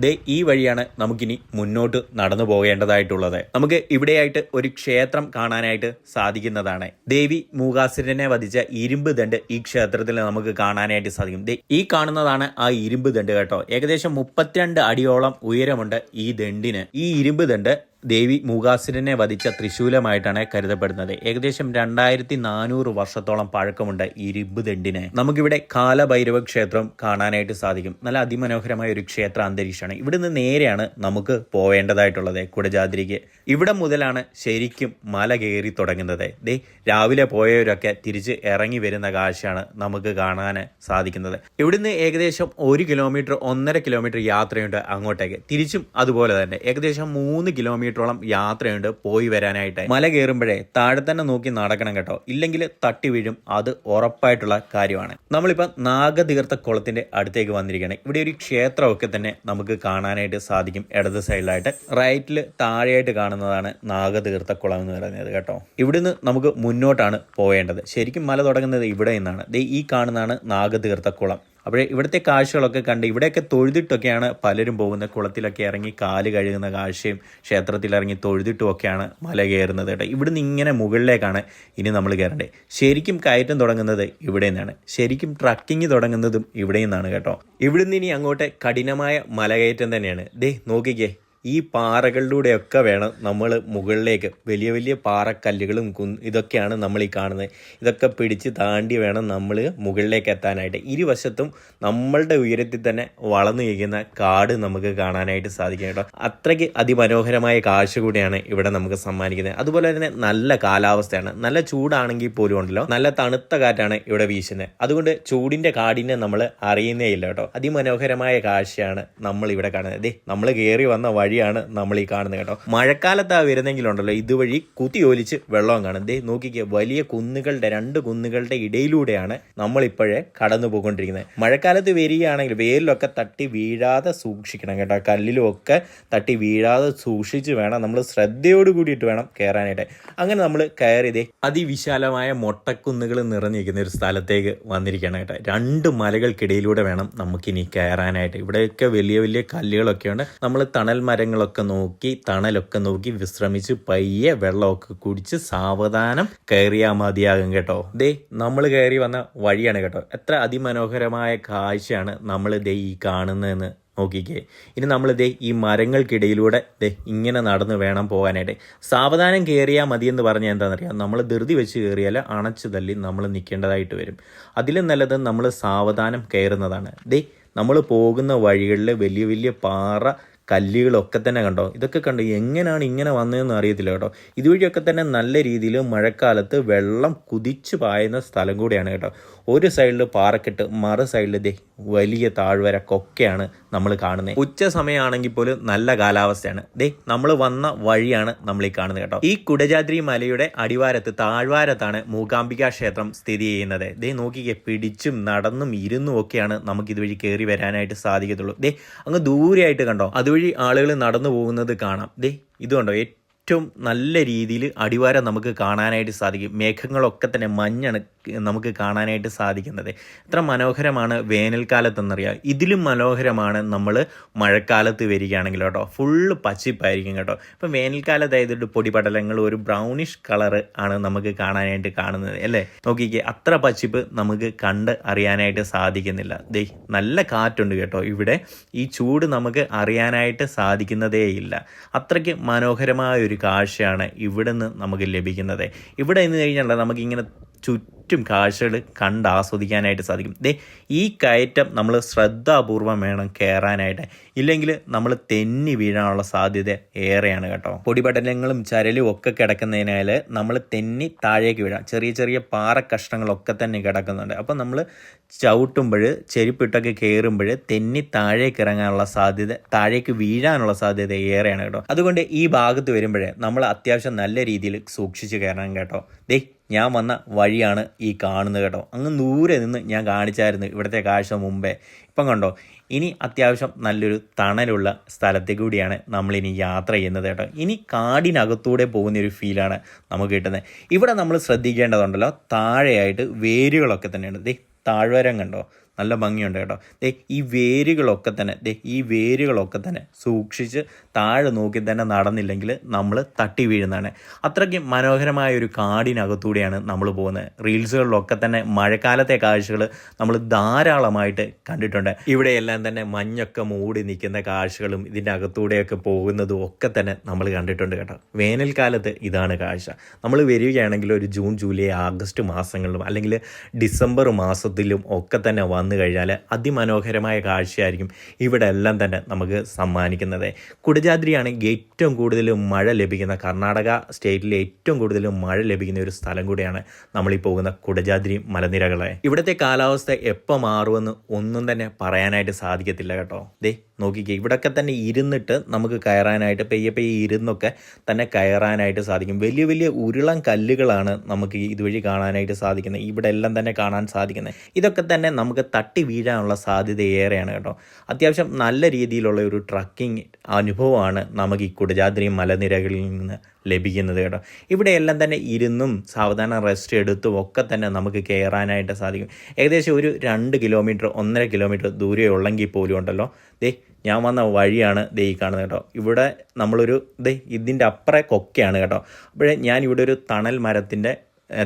ദേ ഈ വഴിയാണ് നമുക്കിനി മുന്നോട്ട് നടന്നു പോകേണ്ടതായിട്ടുള്ളത്. നമുക്ക് ഇവിടെയായിട്ട് ഒരു ക്ഷേത്രം കാണാനായിട്ട് സാധിക്കുന്നതാണ്. ദേവി മൂകാസുരനെ വധിച്ച ഇരുമ്പ് ദണ്ട് ഈ ക്ഷേത്രത്തിൽ നമുക്ക് കാണാനായിട്ട് സാധിക്കും. ഈ കാണുന്നതാണ് ആ ഇരുമ്പ് ദണ്ട് കേട്ടോ. ഏകദേശം മുപ്പത്തിരണ്ട് അടിയോളം ഉയരമുണ്ട് ഈ ദണ്ടിന് ഈ ഇരുമ്പ് ദണ്ട് ദേവി മൂകാസുരനെ വധിച്ച ത്രിശൂലമായിട്ടാണ് കരുതപ്പെടുന്നത്. ഏകദേശം രണ്ടായിരത്തി നാനൂറ് വർഷത്തോളം പഴക്കമുണ്ട് ഈ റിബ് ദണ്ടിന് നമുക്കിവിടെ കാലഭൈരവ ക്ഷേത്രം കാണാനായിട്ട് സാധിക്കും. നല്ല അതിമനോഹരമായ ഒരു ക്ഷേത്ര അന്തരീക്ഷമാണ്. ഇവിടുന്ന് നേരെയാണ് നമുക്ക് പോവേണ്ടതായിട്ടുള്ളത് കുടജാദ്രിക്ക് ഇവിടെ മുതലാണ് ശരിക്കും മല കയറി തുടങ്ങുന്നത്. ദേ രാവിലെ പോയവരൊക്കെ തിരിച്ച് ഇറങ്ങി വരുന്ന കാഴ്ചയാണ് നമുക്ക് കാണാൻ സാധിക്കുന്നത്. ഇവിടുന്ന് ഏകദേശം ഒരു കിലോമീറ്റർ ഒന്നര കിലോമീറ്റർ യാത്രയുണ്ട് അങ്ങോട്ടേക്ക്. തിരിച്ചും അതുപോലെ തന്നെ. ഏകദേശം മൂന്ന് കിലോമീറ്ററോളം യാത്രയുണ്ട് പോയി വരാനായിട്ട്. മല കയറുമ്പോഴേ താഴെ തന്നെ നോക്കി നടക്കണം കേട്ടോ. ഇല്ലെങ്കിൽ തട്ടി വീഴും. അത് ഉറപ്പായിട്ടുള്ള കാര്യമാണ്. നമ്മളിപ്പോൾ നാഗതീർത്ഥ കുളത്തിന്റെ അടുത്തേക്ക് വന്നിരിക്കുകയാണ്. ഇവിടെ ഒരു ക്ഷേത്രമൊക്കെ തന്നെ നമുക്ക് കാണാനായിട്ട് സാധിക്കും ഇടത് സൈഡിലായിട്ട്. റൈറ്റിൽ താഴെയായിട്ട് കാണുന്നതാണ് നാഗതീർത്ഥ കുളം എന്ന് പറയുന്നത് കേട്ടോ. ഇവിടുന്ന് നമുക്ക് മുന്നോട്ടാണ് പോവേണ്ടത്. ശരിക്കും മല തുടങ്ങുന്നത് ഇവിടെ നിന്നാണ്. ഈ കാണുന്നതാണ് നാഗതീർത്ഥ കുളം. അപ്പോഴേ ഇവിടുത്തെ കാഴ്ചകളൊക്കെ കണ്ട് ഇവിടെയൊക്കെ തൊഴുതിട്ടൊക്കെയാണ് പലരും പോകുന്നത്. കുളത്തിലൊക്കെ ഇറങ്ങി കാൽ കഴുകുന്ന കാഴ്ചയും ക്ഷേത്രത്തിൽ ഇറങ്ങി തൊഴുതിട്ടുമൊക്കെയാണ് മല കയറുന്നത് കേട്ടോ. ഇവിടുന്ന് ഇങ്ങനെ മുകളിലേക്കാണ് ഇനി നമ്മൾ കയറേണ്ടത്. ശരിക്കും കയറ്റം തുടങ്ങുന്നത് ഇവിടെ നിന്നാണ്. ശരിക്കും ട്രക്കിങ് തുടങ്ങുന്നതും ഇവിടെ നിന്നാണ് കേട്ടോ. ഇവിടുന്ന് ഇനി അങ്ങോട്ട് കഠിനമായ മലകയറ്റം തന്നെയാണ്. ദേ നോക്കിക്കേ. ഈ പാറകളിലൂടെയൊക്കെ വേണം നമ്മൾ മുകളിലേക്ക് വലിയ വലിയ പാറക്കല്ലുകളും കുന്ന് ഇതൊക്കെയാണ് നമ്മൾ ഈ കാണുന്നത്. ഇതൊക്കെ പിടിച്ച് താണ്ടി വേണം നമ്മൾ മുകളിലേക്ക് എത്താനായിട്ട്. ഇരുവശത്തും നമ്മളുടെ ഉയരത്തിൽ തന്നെ വളർന്നു കഴിക്കുന്ന കാട് നമുക്ക് കാണാനായിട്ട് സാധിക്കും കേട്ടോ. അത്രയ്ക്ക് അതിമനോഹരമായ കാഴ്ച കൂടിയാണ് ഇവിടെ നമുക്ക് സമ്മാനിക്കുന്നത്. അതുപോലെ തന്നെ നല്ല കാലാവസ്ഥയാണ്. നല്ല ചൂടാണെങ്കിൽ പോലും ഉണ്ടല്ലോ. നല്ല തണുത്ത കാറ്റാണ് ഇവിടെ വീശുന്നത്. അതുകൊണ്ട് ചൂടിന്റെ കാടിനെ നമ്മൾ അറിയുന്നേ ഇല്ല കേട്ടോ. അതിമനോഹരമായ കാഴ്ചയാണ് നമ്മൾ ഇവിടെ കാണുന്നത് നമ്മൾ കയറി വന്ന വഴിയാണ് നമ്മൾ ഈ കാണുന്നത് കേട്ടോ. മഴക്കാലത്ത് ആ വരുന്നെങ്കിലുണ്ടല്ലോ ഇതുവഴി കുത്തിയൊലിച്ച് വെള്ളം കാണും. ദേ നോക്കിക്കുക വലിയ കുന്നുകളുടെ രണ്ട് കുന്നുകളുടെ ഇടയിലൂടെയാണ് നമ്മളിപ്പോഴേ കടന്നു പോയിക്കൊണ്ടിരിക്കുന്നത്. മഴക്കാലത്ത് വരികയാണെങ്കിൽ വേരിലൊക്കെ തട്ടി വീഴാതെ സൂക്ഷിക്കണം കേട്ടോ. കല്ലിലും ഒക്കെ തട്ടി വീഴാതെ സൂക്ഷിച്ച് വേണം. നമ്മൾ ശ്രദ്ധയോട് കൂടിയിട്ട് വേണം കയറാനായിട്ട്. അങ്ങനെ നമ്മൾ കയറിയതേ അതിവിശാലമായ മൊട്ടക്കുന്നുകൾ നിറഞ്ഞിരിക്കുന്ന ഒരു സ്ഥലത്തേക്ക് വന്നിരിക്കണം കേട്ടോ. രണ്ട് മലകൾക്കിടയിലൂടെ വേണം നമുക്കിനി കയറാനായിട്ട്. ഇവിടെയൊക്കെ വലിയ വലിയ കല്ലുകളൊക്കെയാണ് നമ്മൾ തണൽ മരങ്ങളൊക്കെ നോക്കി തണലൊക്കെ നോക്കി വിശ്രമിച്ച് പയ്യെ വെള്ളമൊക്കെ കുടിച്ച് സാവധാനം കയറിയാൽ മതിയാകും കേട്ടോ. ദേ നമ്മൾ കയറി വന്ന വഴിയാണ് കേട്ടോ. എത്ര അതിമനോഹരമായ കാഴ്ചയാണ് നമ്മൾ ദേ ഈ കാണുന്നതെന്ന് നോക്കിക്കേ. ഇനി നമ്മൾ ദേ ഈ മരങ്ങൾക്കിടയിലൂടെ ദേ ഇങ്ങനെ നടന്ന് വേണം പോകാനായിട്ട്. സാവധാനം കയറിയാൽ എന്ന് പറഞ്ഞാൽ എന്താണെന്നറിയാം നമ്മൾ ധൃതി വെച്ച് കയറിയാൽ അണച്ചു തല്ലി നമ്മൾ നിൽക്കേണ്ടതായിട്ട് വരും. അതിലും നല്ലത് നമ്മൾ സാവധാനം കയറുന്നതാണ്. ദേ നമ്മൾ പോകുന്ന വഴികളിൽ വലിയ വലിയ പാറ കല്ലുകളൊക്കെ തന്നെ കണ്ടോ? ഇതൊക്കെ കണ്ടോ? എങ്ങനെയാണ് ഇങ്ങനെ വന്നതെന്ന് അറിയത്തില്ല കേട്ടോ. ഇതുവഴിയൊക്കെ തന്നെ നല്ല രീതിയിൽ മഴക്കാലത്ത് വെള്ളം കുതിച്ചു പായുന്ന സ്ഥലം കൂടിയാണ് കേട്ടോ. ഒരു സൈഡിൽ പാറക്കെട്ട് മറു സൈഡിൽ ദേ വലിയ താഴ്വര കൊക്കെയാണ് നമ്മൾ കാണുന്നത്. ഉച്ച സമയമാണെങ്കിൽ പോലും നല്ല കാലാവസ്ഥയാണ്. ദേ നമ്മൾ വന്ന വഴിയാണ് നമ്മൾ ഈ കാണുന്നത് കേട്ടോ. ഈ കുടജാദ്രി മലയുടെ അടിവാരത്ത് താഴ്വാരത്താണ് മൂകാംബിക ക്ഷേത്രം സ്ഥിതി ചെയ്യുന്നത്. ദേ നോക്കിക്കേ പിടിച്ചും നടന്നും ഇരുന്നും ഒക്കെയാണ് നമുക്ക് ഇതുവഴി കയറി വരാനായിട്ട് സാധിക്കത്തുള്ളൂ. ദേ അങ്ങ് ദൂരെയായിട്ട് കണ്ടോ? അതുവഴി ആളുകൾ നടന്നു പോകുന്നത് കാണാം. ദേ ഇതുകൊണ്ടോ ഏറ്റവും നല്ല രീതിയിൽ അടിവാരം നമുക്ക് കാണാനായിട്ട് സാധിക്കും. മേഘങ്ങളൊക്കെ തന്നെ മഞ്ഞാണ്. നമുക്ക് കാണാനായിട്ട് സാധിക്കുന്നത്. എത്ര മനോഹരമാണ് വേനൽക്കാലത്തെന്നറിയാം. ഇതിലും മനോഹരമാണ് നമ്മൾ മഴക്കാലത്ത് വരികയാണെങ്കിൽ കേട്ടോ. ഫുള്ള് പച്ചിപ്പായിരിക്കും കേട്ടോ. ഇപ്പം വേനൽക്കാലത്തായതുകൊണ്ട് പൊടിപടലങ്ങൾ ഒരു ബ്രൗണിഷ് കളർ ആണ് നമുക്ക് കാണാനായിട്ട് കാണുന്നത് അല്ലേ? നോക്കിക്കേ അത്ര പച്ചിപ്പ് നമുക്ക് കണ്ട് അറിയാനായിട്ട് സാധിക്കുന്നില്ല. ദേ നല്ല കാറ്റുണ്ട് കേട്ടോ. ഇവിടെ ഈ ചൂട് നമുക്ക് അറിയാനായിട്ട് സാധിക്കുന്നതേയില്ല. അത്രയ്ക്ക് മനോഹരമായ ഒരു കാഴ്ചയാണ് ഇവിടെ നിന്ന് നമുക്ക് ലഭിക്കുന്നത്. ഇവിടെ നിന്ന് കഴിഞ്ഞാൽ നമുക്കിങ്ങനെ ചുറ്റും കാഴ്ചകൾ കണ്ട് ആസ്വദിക്കാനായിട്ട് സാധിക്കും. ദേ ഈ കയറ്റം നമ്മൾ ശ്രദ്ധാപൂർവം വേണം കയറാനായിട്ട് ഇല്ലെങ്കിൽ നമ്മൾ തെന്നി വീഴാനുള്ള സാധ്യത ഏറെയാണ് കേട്ടോ. പൊടിപടലങ്ങളും ചരലും ഒക്കെ കിടക്കുന്നതിനാൽ നമ്മൾ തെന്നി താഴേക്ക് വീഴാം. ചെറിയ ചെറിയ പാറ കഷ്ണങ്ങളൊക്കെ തന്നെ കിടക്കുന്നുണ്ട്. അപ്പം നമ്മൾ ചവിട്ടുമ്പോൾ ചെരുപ്പിട്ടൊക്കെ കയറുമ്പോൾ തെന്നി താഴേക്ക് ഇറങ്ങാനുള്ള സാധ്യത താഴേക്ക് വീഴാനുള്ള സാധ്യത ഏറെയാണ് കേട്ടോ. അതുകൊണ്ട് ഈ ഭാഗത്ത് വരുമ്പോൾ നമ്മൾ അത്യാവശ്യം നല്ല രീതിയിൽ സൂക്ഷിച്ച് കയറണം കേട്ടോ. ദേ ഞാൻ വന്ന വഴിയാണ് ഈ കാണുന്നത് കേട്ടോ. അങ്ങ് ദൂരെ നിന്ന് ഞാൻ കാണിച്ചായിരുന്നു ഇവിടുത്തെ കാഴ്ച മുമ്പേ. ഇപ്പം കണ്ടോ ഇനി അത്യാവശ്യം നല്ലൊരു തണലുള്ള സ്ഥലത്തേക്ക് കൂടിയാണ് നമ്മളിനി യാത്ര ചെയ്യുന്നത് കേട്ടോ. ഇനി കാടിനകത്തൂടെ പോകുന്ന ഒരു ഫീലാണ് നമുക്ക് കിട്ടുന്നത്. ഇവിടെ നമ്മൾ ശ്രദ്ധിക്കേണ്ടതുണ്ടല്ലോ താഴെയായിട്ട് വേരുകളൊക്കെ തന്നെയാണ്. ദേ താഴ്വരം കണ്ടോ? നല്ല ഭംഗിയുണ്ട് കേട്ടോ. ദേ ഈ വേരുകളൊക്കെ തന്നെ ദേ ഈ വേരുകളൊക്കെ തന്നെ സൂക്ഷിച്ച് താഴെ നോക്കി തന്നെ നടന്നില്ലെങ്കിൽ നമ്മൾ തട്ടി വീഴുന്നതാണ്. അത്രയ്ക്ക് മനോഹരമായ ഒരു കാടിനകത്തൂടെയാണ് നമ്മൾ പോകുന്നത്. റീൽസുകളിലൊക്കെ തന്നെ മഴക്കാലത്തെ കാഴ്ചകൾ നമ്മൾ ധാരാളമായിട്ട് കണ്ടിട്ടുണ്ട്. ഇവിടെയെല്ലാം തന്നെ മഞ്ഞൊക്കെ മൂടി നിൽക്കുന്ന കാഴ്ചകളും ഇതിന്റെ അകത്തൂടെയൊക്കെ പോകുന്നതും ഒക്കെ തന്നെ നമ്മൾ കണ്ടിട്ടുണ്ട് കേട്ടോ. വേനൽക്കാലത്ത് ഇതാണ് കാഴ്ച. നമ്മൾ വരികയാണെങ്കിൽ ഒരു ജൂൺ ജൂലൈ ആഗസ്റ്റ് മാസങ്ങളിലും അല്ലെങ്കിൽ ഡിസംബർ മാസത്തിലും ഒക്കെ തന്നെ വന്നു കഴിഞ്ഞാൽ അതിമനോഹരമായ കാഴ്ചയായിരിക്കും ഇവിടെ എല്ലാം തന്നെ നമുക്ക് സമ്മാനിക്കുന്നത്. കുടജാദ്രിയാണ് ഏറ്റവും കൂടുതൽ മഴ ലഭിക്കുന്ന കർണാടക സ്റ്റേറ്റിലെ ഏറ്റവും കൂടുതൽ മഴ ലഭിക്കുന്ന ഒരു സ്ഥലം കൂടിയാണ് നമ്മളീ പോകുന്ന കുടജാദ്രി മലനിരകളെ. ഇവിടുത്തെ കാലാവസ്ഥ എപ്പോൾ മാറുമെന്ന് ഒന്നും തന്നെ പറയാനായിട്ട് സാധിക്കത്തില്ല കേട്ടോ. ദേ നോക്കിക്കേ. ഇവിടെയൊക്കെ തന്നെ ഇരുന്നിട്ട് നമുക്ക് കയറാനായിട്ട് പെയ്യ പെയ്യ ഇരുന്നൊക്കെ തന്നെ കയറാനായിട്ട് സാധിക്കും. വലിയ വലിയ ഉരുളം കല്ലുകളാണ് നമുക്ക് ഇതുവഴി കാണാനായിട്ട് സാധിക്കുന്നത്. ഇവിടെ എല്ലാം തന്നെ കാണാൻ സാധിക്കുന്നത്. ഇതൊക്കെ തന്നെ നമുക്ക് തട്ടി വീഴാനുള്ള സാധ്യത ഏറെയാണ് കേട്ടോ. അത്യാവശ്യം നല്ല രീതിയിലുള്ള ഒരു ട്രക്കിംഗ് അനുഭവമാണ് നമുക്ക് ഈ കുടജാദ്രി മലനിരകളിൽ നിന്ന് ലഭിക്കുന്നത് കേട്ടോ. ഇവിടെയെല്ലാം തന്നെ ഇരുന്നും സാവധാനം റെസ്റ്റ് എടുത്തും ഒക്കെ തന്നെ നമുക്ക് കയറാനായിട്ട് സാധിക്കും. ഏകദേശം ഒരു രണ്ട് കിലോമീറ്റർ ഒന്നര കിലോമീറ്റർ ദൂരെ ഉള്ളെങ്കിൽ പോലും ഉണ്ടല്ലോ. ദേ ഞാൻ വന്ന വഴിയാണ് ദേ ഈ കാണുന്നത് കേട്ടോ. ഇവിടെ നമ്മളൊരു ദേ ഇതിന്റെ അപ്പുറേ കൊക്കയാണ് കേട്ടോ. അപ്പോഴേ ഞാൻ ഇവിടെ ഒരു തണൽ മരത്തിന്റെ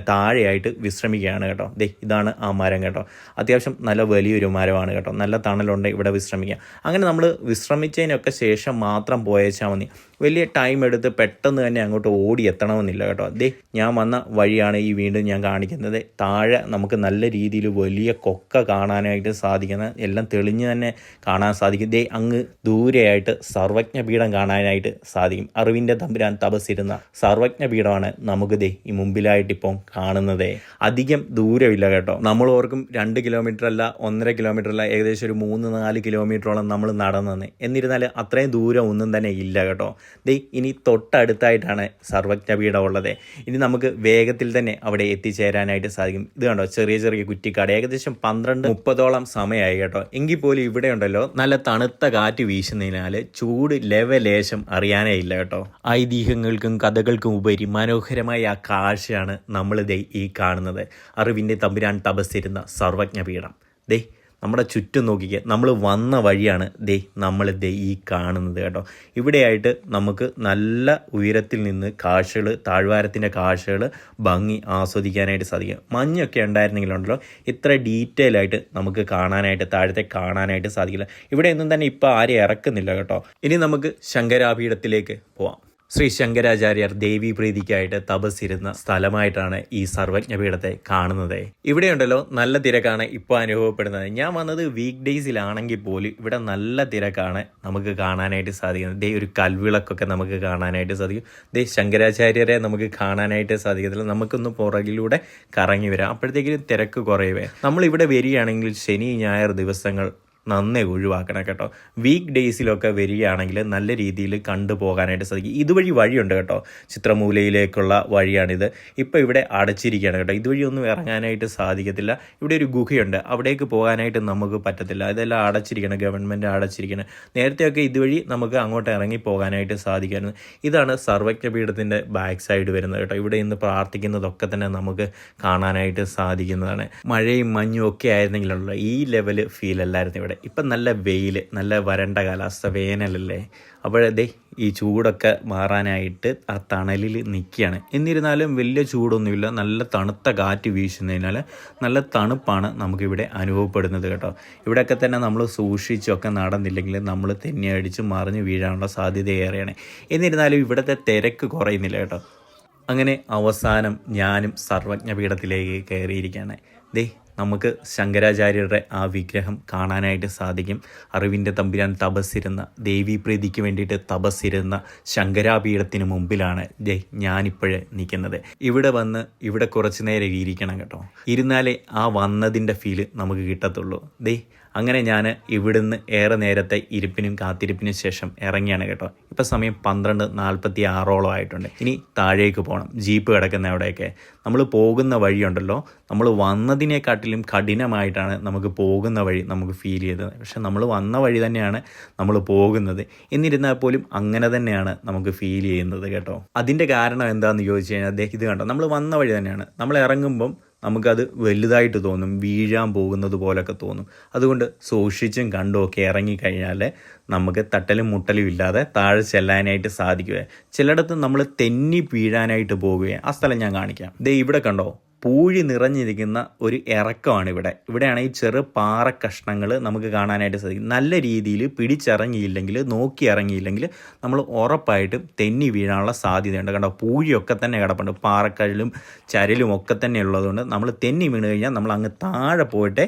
താഴെയായിട്ട് വിശ്രമിക്കുകയാണ് കേട്ടോ. ദേ ഇതാണ് ആ മരം കേട്ടോ. അത്യാവശ്യം നല്ല വലിയൊരു മരമാണ് കേട്ടോ. നല്ല തണലുണ്ട് ഇവിടെ വിശ്രമിക്കുക അങ്ങനെ നമ്മൾ വിശ്രമിച്ചതിനൊക്കെ ശേഷം മാത്രം പോയേച്ചാൽ മതി. വലിയ ടൈം എടുത്ത് പെട്ടെന്ന് തന്നെ അങ്ങോട്ട് ഓടി എത്തണമെന്നില്ല കേട്ടോ. അതേ ഞാൻ വന്ന വഴിയാണ് ഈ വീണ്ടും ഞാൻ കാണിക്കുന്നത്. താഴെ നമുക്ക് നല്ല രീതിയിൽ വലിയ കൊക്ക കാണാനായിട്ട് സാധിക്കുന്ന എല്ലാം തെളിഞ്ഞ് തന്നെ കാണാൻ സാധിക്കും. ദേ അങ്ങ് ദൂരെയായിട്ട് സർവജ്ഞ പീഠം കാണാനായിട്ട് സാധിക്കും. അറിവിന്റെ തമ്പുരാൻ തപസ്സിരുന്ന സർവജ്ഞ പീഠമാണ് നമുക്ക് ദേ ഈ മുമ്പിലായിട്ട് ഇപ്പം കാണുന്നത്. അധികം ദൂരമില്ല കേട്ടോ. നമ്മൾ ഓർക്കും രണ്ട് കിലോമീറ്റർ അല്ല ഒന്നര കിലോമീറ്റർ അല്ല ഏകദേശം ഒരു മൂന്ന് നാല് കിലോമീറ്ററോളം നമ്മൾ നടന്നെന്ന്. എന്നിരുന്നാൽ അത്രയും ദൂരം ഒന്നും തന്നെ ഇല്ല കേട്ടോ. ദേ ഇനി തൊട്ടടുത്തായിട്ടാണ് സർവജ്ഞപീഠം ഉള്ളത്. ഇനി നമുക്ക് വേഗത്തിൽ തന്നെ അവിടെ എത്തിച്ചേരാനായിട്ട് സാധിക്കും. ഇത് കണ്ടോ? ചെറിയ ചെറിയ കുറ്റിക്കാട്. ഏകദേശം പന്ത്രണ്ട് മുപ്പതോളം സമയമായി കേട്ടോ. എങ്കിൽ പോലും ഇവിടെ ഉണ്ടല്ലോ നല്ല തണുത്ത കാറ്റ് വീശുന്നതിനാൽ ചൂട് ലെവലേശം അറിയാനേ ഇല്ല കേട്ടോ. ഐതിഹ്യങ്ങൾക്കും കഥകൾക്കും ഉപരി മനോഹരമായ ആ കാഴ്ചയാണ് നമ്മൾ ദേ ഈ കാണുന്നത്. അറിവിന്റെ തമ്പുരാൻ തപസ്സിരുന്ന സർവജ്ഞപീഠം. ദേ നമ്മുടെ ചുറ്റും നോക്കിക്കുക നമ്മൾ വന്ന വഴിയാണ് ദേ നമ്മൾ ദേ ഈ കാണുന്നത് കേട്ടോ. ഇവിടെയായിട്ട് നമുക്ക് നല്ല ഉയരത്തിൽ നിന്ന് കാഴ്ചകൾ താഴ്വാരത്തിന്റെ കാഴ്ചകൾ ഭംഗി ആസ്വദിക്കാനായിട്ട് സാധിക്കും. മഞ്ഞൊക്കെ ഉണ്ടായിരുന്നെങ്കിലുണ്ടല്ലോ ഇത്ര ഡീറ്റെയിൽ ആയിട്ട് നമുക്ക് കാണാനായിട്ട് താഴത്തെ കാണാനായിട്ട് സാധിക്കില്ല. ഇവിടെ ഒന്നും തന്നെ ഇപ്പോൾ ആരും ഇറക്കുന്നില്ല കേട്ടോ. ഇനി നമുക്ക് ശങ്കരാപീഠത്തിലേക്ക് പോവാം. ശ്രീ ശങ്കരാചാര്യർ ദേവി പ്രീതിക്കായിട്ട് തപസ്സിരുന്ന സ്ഥലമായിട്ടാണ് ഈ സർവജ്ഞപീഠത്തെ കാണുന്നത്. ഇവിടെയുണ്ടല്ലോ നല്ല തിരക്കാണ് ഇപ്പോൾ അനുഭവപ്പെടുന്നത്. ഞാൻ വന്നത് വീക്ക് ഡേയ്സിലാണെങ്കിൽ പോലും ഇവിടെ നല്ല തിരക്കാണ് നമുക്ക് കാണാനായിട്ട് സാധിക്കുന്നത്. ദേ ഒരു കൽവിളക്കൊക്കെ നമുക്ക് കാണാനായിട്ട് സാധിക്കും. ദേ ശങ്കരാചാര്യരെ നമുക്ക് കാണാനായിട്ട് സാധിക്കത്തില്ല. നമുക്കൊന്ന് പുറകിലൂടെ കറങ്ങി വരാം. അപ്പോഴത്തേക്കും തിരക്ക് കുറയുവേ. നമ്മളിവിടെ വരികയാണെങ്കിൽ ശനി ഞായർ ദിവസങ്ങൾ നന്നേ ഒഴിവാക്കണം കേട്ടോ. വീക്ക് ഡേയ്സിലൊക്കെ വരികയാണെങ്കിൽ നല്ല രീതിയിൽ കണ്ടുപോകാനായിട്ട് സാധിക്കും. ഇതുവഴി വഴിയുണ്ട് കേട്ടോ. ചിത്രമൂലയിലേക്കുള്ള വഴിയാണിത്. ഇപ്പോൾ ഇവിടെ അടച്ചിരിക്കുകയാണ് കേട്ടോ. ഇതുവഴി ഒന്നും ഇറങ്ങാനായിട്ട് സാധിക്കത്തില്ല. ഇവിടെ ഒരു ഗുഹയുണ്ട്. അവിടേക്ക് പോകാനായിട്ട് നമുക്ക് പറ്റത്തില്ല. ഇതെല്ലാം അടച്ചിരിക്കണം ഗവൺമെന്റ് അടച്ചിരിക്കണം. നേരത്തെയൊക്കെ ഇതുവഴി നമുക്ക് അങ്ങോട്ട് ഇറങ്ങി പോകാനായിട്ട് സാധിക്കുന്നത് ഇതാണ് സർവജ്ഞപീഠത്തിന്റെ ബാക്ക് സൈഡ് വരുന്നത് കേട്ടോ. ഇവിടെ ഇന്ന് പ്രാർത്ഥിക്കുന്നതൊക്കെ തന്നെ നമുക്ക് കാണാനായിട്ട് സാധിക്കുന്നതാണ്. മഴയും മഞ്ഞും ഒക്കെ ആയിരുന്നെങ്കിലുള്ള ഈ ലെവൽ ഫീൽ അല്ലായിരുന്നു ഇവിടെ. ഇപ്പം നല്ല വെയിൽ നല്ല വരണ്ട കാലാവസ്ഥ വേനലല്ലേ? അപ്പോഴതേ ഈ ചൂടൊക്കെ മാറാനായിട്ട് ആ തണലിൽ നിൽക്കുകയാണ്. എന്നിരുന്നാലും വലിയ ചൂടൊന്നുമില്ല. നല്ല തണുത്ത കാറ്റ് വീശുന്നതിനാൽ നല്ല തണുപ്പാണ് നമുക്കിവിടെ അനുഭവപ്പെടുന്നത് കേട്ടോ. ഇവിടെയൊക്കെ തന്നെ നമ്മൾ സൂക്ഷിച്ചൊക്കെ നടന്നില്ലെങ്കിൽ നമ്മൾ തെന്നി അടിച്ച് മറിഞ്ഞ് വീഴാനുള്ള സാധ്യത ഏറെയാണ്. എന്നിരുന്നാലും ഇവിടുത്തെ തിരക്ക് കുറയുന്നില്ല കേട്ടോ. അങ്ങനെ അവസാനം ഞാനും സർവജ്ഞപീഠത്തിലേക്ക് കയറിയിരിക്കുകയാണ്. ദേ നമുക്ക് ശങ്കരാചാര്യരുടെ ആ വിഗ്രഹം കാണാനായിട്ട് സാധിക്കും. അറിവിന്റെ തമ്പുരാൻ തപസ്സിരുന്ന ദേവീപ്രീതിക്ക് വേണ്ടിയിട്ട് തപസ്സിരുന്ന ശങ്കരാപീഠത്തിന് മുമ്പിലാണ് ജയ് ഞാനിപ്പോഴേ നിൽക്കുന്നത്. ഇവിടെ വന്ന് ഇവിടെ കുറച്ച് നേരം ഇരിക്കണം കേട്ടോ. ഇരുന്നാലേ ആ വന്നതിന്റെ ഫീൽ നമുക്ക് കിട്ടത്തുള്ളൂ. ദേ അങ്ങനെ ഞാൻ ഇവിടുന്ന് ഏറെ നേരത്തെ ഇരിപ്പിനും കാത്തിരിപ്പിനും ശേഷം ഇറങ്ങിയാണ് കേട്ടോ. ഇപ്പം സമയം പന്ത്രണ്ട് നാൽപ്പത്തി ആറോളം ആയിട്ടുണ്ട്. ഇനി താഴേക്ക് പോകണം ജീപ്പ് കിടക്കുന്ന അവിടെയൊക്കെ. നമ്മൾ പോകുന്ന വഴിയുണ്ടല്ലോ. നമ്മൾ വന്നതിനെക്കാട്ടിലും കഠിനമായിട്ടാണ് നമുക്ക് പോകുന്ന വഴി നമുക്ക് ഫീൽ ചെയ്തത്. പക്ഷെ നമ്മൾ വന്ന വഴി തന്നെയാണ് നമ്മൾ പോകുന്നത്. എന്നിരുന്നാൽ പോലും അങ്ങനെ തന്നെയാണ് നമുക്ക് ഫീൽ ചെയ്യുന്നത് കേട്ടോ. അതിന്റെ കാരണം എന്താണെന്ന് ചോദിച്ചു കഴിഞ്ഞാൽ അദ്ദേഹം ഇത് കണ്ടോ? നമ്മൾ വന്ന വഴി തന്നെയാണ്. നമ്മൾ ഇറങ്ങുമ്പം നമുക്കത് വലുതായിട്ട് തോന്നും വീഴാൻ പോകുന്നത് പോലൊക്കെ തോന്നും. അതുകൊണ്ട് സൂക്ഷിച്ചും കണ്ടോ ഒക്കെ ഇറങ്ങിക്കഴിഞ്ഞാൽ നമുക്ക് തട്ടലും മുട്ടലും ഇല്ലാതെ താഴെ ചെല്ലാനായിട്ട് സാധിക്കുക ചിലയിടത്ത് നമ്മൾ തെന്നി വീഴാനായിട്ട് പോകുകയാണ് ആ സ്ഥലം ഞാൻ കാണിക്കാം. ദേ ഇവിടെ കണ്ടോ? പൂഴി നിറഞ്ഞിരിക്കുന്ന ഒരു ഇറക്കമാണ് ഇവിടെ. ഇവിടെയാണ് ഈ ചെറു പാറ കഷ്ണങ്ങൾ നമുക്ക് കാണാനായിട്ട് സാധിക്കും. നല്ല രീതിയിൽ പിടിച്ചിറങ്ങിയില്ലെങ്കിൽ നോക്കി ഇറങ്ങിയില്ലെങ്കിൽ നമ്മൾ ഉറപ്പായിട്ടും തെന്നി വീഴാനുള്ള സാധ്യതയുണ്ട്. കണ്ടോ പൂഴിയൊക്കെ തന്നെ കിടപ്പുണ്ട്. പാറക്കല്ലും ചരലും ഒക്കെ തന്നെ ഉള്ളതുകൊണ്ട് നമ്മൾ തെന്നി വീണ് കഴിഞ്ഞാൽ നമ്മൾ അങ്ങ് താഴെ പോയിട്ടേ